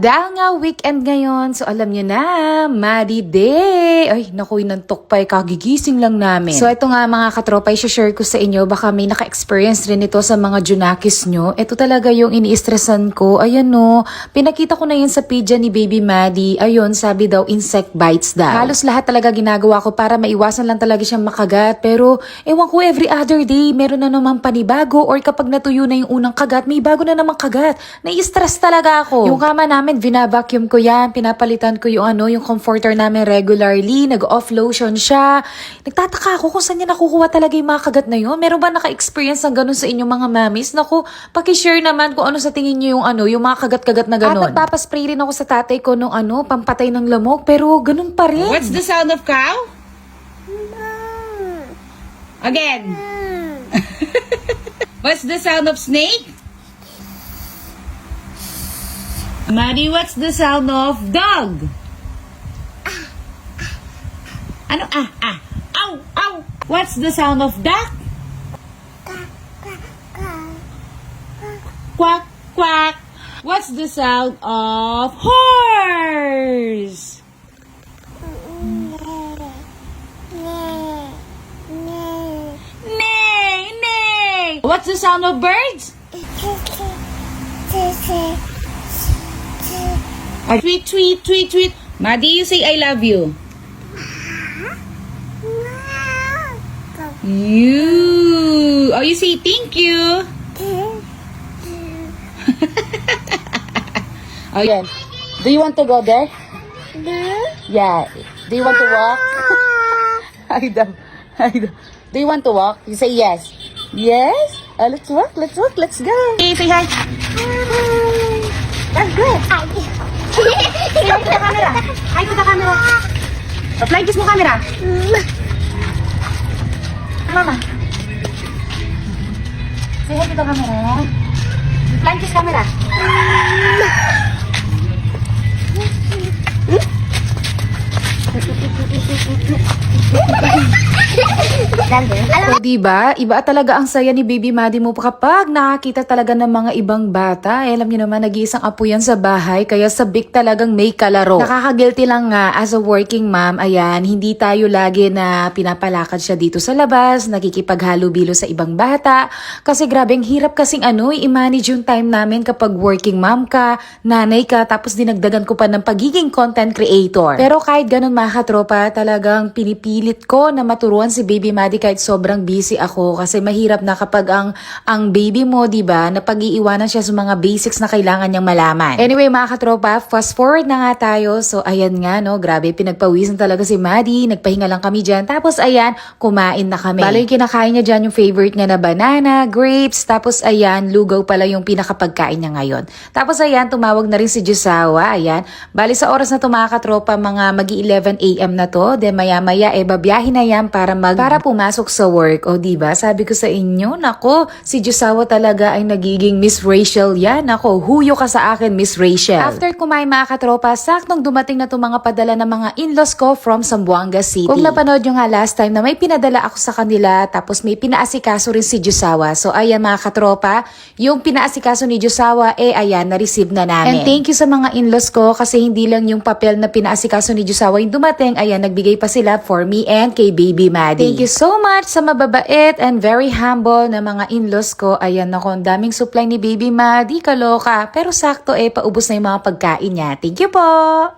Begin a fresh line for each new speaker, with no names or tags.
Dahil nga weekend ngayon, so alam nyo na, Madi Day! Ay, naku, inantok pa, eh, kagigising lang namin. So ito nga mga katropa, i-share ko sa inyo, baka may naka-experience rin ito sa mga junakis nyo. Ito talaga yung ini-stressan ko. Ayan no, pinakita ko na yun sa page ni Baby Maddie. Ayun, sabi daw, insect bites daw. Halos lahat talaga ginagawa ko para maiwasan lang talaga siyang makagat. Pero, ewan ko, every other day, meron na naman panibago or kapag natuyo na yung unang kagat, may bago na naman kagat. Nai-stress talaga ako. Yung kama namin, vina-vacuum ko yan. Pinapalitan ko yung ano, yung comforter namin regularly. Nag-off lotion siya. Nagtataka ako kung saan niya nakukuha talaga yung mga kagat na yun. Meron ba naka-experience ng ganun sa inyong mga mamis? Naku, pakishare naman kung ano sa tingin niyo yung ano, yung mga kagat-kagat na ganun. At nagpapaspray rin ako sa tatay ko nung ano, pampatay ng lamok. Pero ganun pa rin.
What's the sound of cow? Again. What's the sound of snake? Maddie, what's the sound of dog? Ano? Ah, ah. Ow, ow. What's the sound of duck? Quack, quack. What's the sound of horse? Nay, nay. What's the sound of birds? Ah, tweet, tweet, tweet, tweet. Maddie, you say I love you. You. Oh, you say thank you. Oh, yeah. Do you want to go there? Yeah. Do you want to walk? I don't. I don't. Do you want to walk? You say yes. Yes? Uh, let's walk. Let's walk. Let's go. Hey, say hi. That's good. Hi camera. To the camera. Fly kiss mo camera. Mama. Say hi to camera. Fly kiss camera.
O diba, iba talaga ang saya ni Baby Maddie mo kapag nakakita talaga ng mga ibang bata. Eh, alam niyo naman, nag-iisang apo yan sa bahay, kaya sabik talagang may kalaro. Nakakagilty lang nga, as a working mom, ayan, hindi tayo lagi na pinapalakad siya dito sa labas, nakikipaghalubilo sa ibang bata. Kasi grabe, ang hirap kasing ano, i-manage yung time namin kapag working mom ka, nanay ka, tapos dinagdagan ko pa ng pagiging content creator. Pero kahit ganun mga katropa, talagang pinipilit ko na maturuan si Baby Maddie kahit sobrang busy ako kasi mahirap na kapag ang ang baby mo, 'di ba, na pag-iiwanan siya sa mga basics na kailangan niyang malaman. Anyway, mga katropa, fast forward na nga tayo. So ayan nga no, grabe pinagpawisan talaga si Maddie. Nagpahinga lang kami diyan. Tapos ayan, kumain na kami. Balo kinakain niya diyan yung favorite niya na banana, grapes, tapos ayan, lugaw pala yung pinakapagkain niya ngayon. Tapos ayan, tumawag na rin si Jusawa. Ayan, bali sa oras na to mga katropa, mga magi 11 a.m. na to. Then maya-maya, eh, babiyahin na yan para mag para pumasok sa work. O di ba Sabi ko sa inyo, nako, si Jusawa talaga ay nagiging Miss Rachel yan. Nako, huyo ka sa akin, Miss Rachel. After kumain mga katropa, saktong dumating na to mga padala ng mga in-laws ko from Zamboanga City. Kung napanood nyo nga last time na may pinadala ako sa kanila, tapos may pinaasikaso rin si Jusawa. So ayan mga katropa, yung pinaasikaso ni Jusawa, eh ayan, na-receive na namin. And thank you sa mga in-laws ko kasi hindi lang yung papel na pinaasikaso ni Jusawa yung dumating, ayan, nagbigay pa sila for me and kay Baby Maddie. Thank you so much sa mababait and very humble na mga in-laws ko. Ayan ako, ang daming supply ni Baby Maddie, kaloka. Pero sakto eh, paubos na yung mga pagkain niya. Thank you po!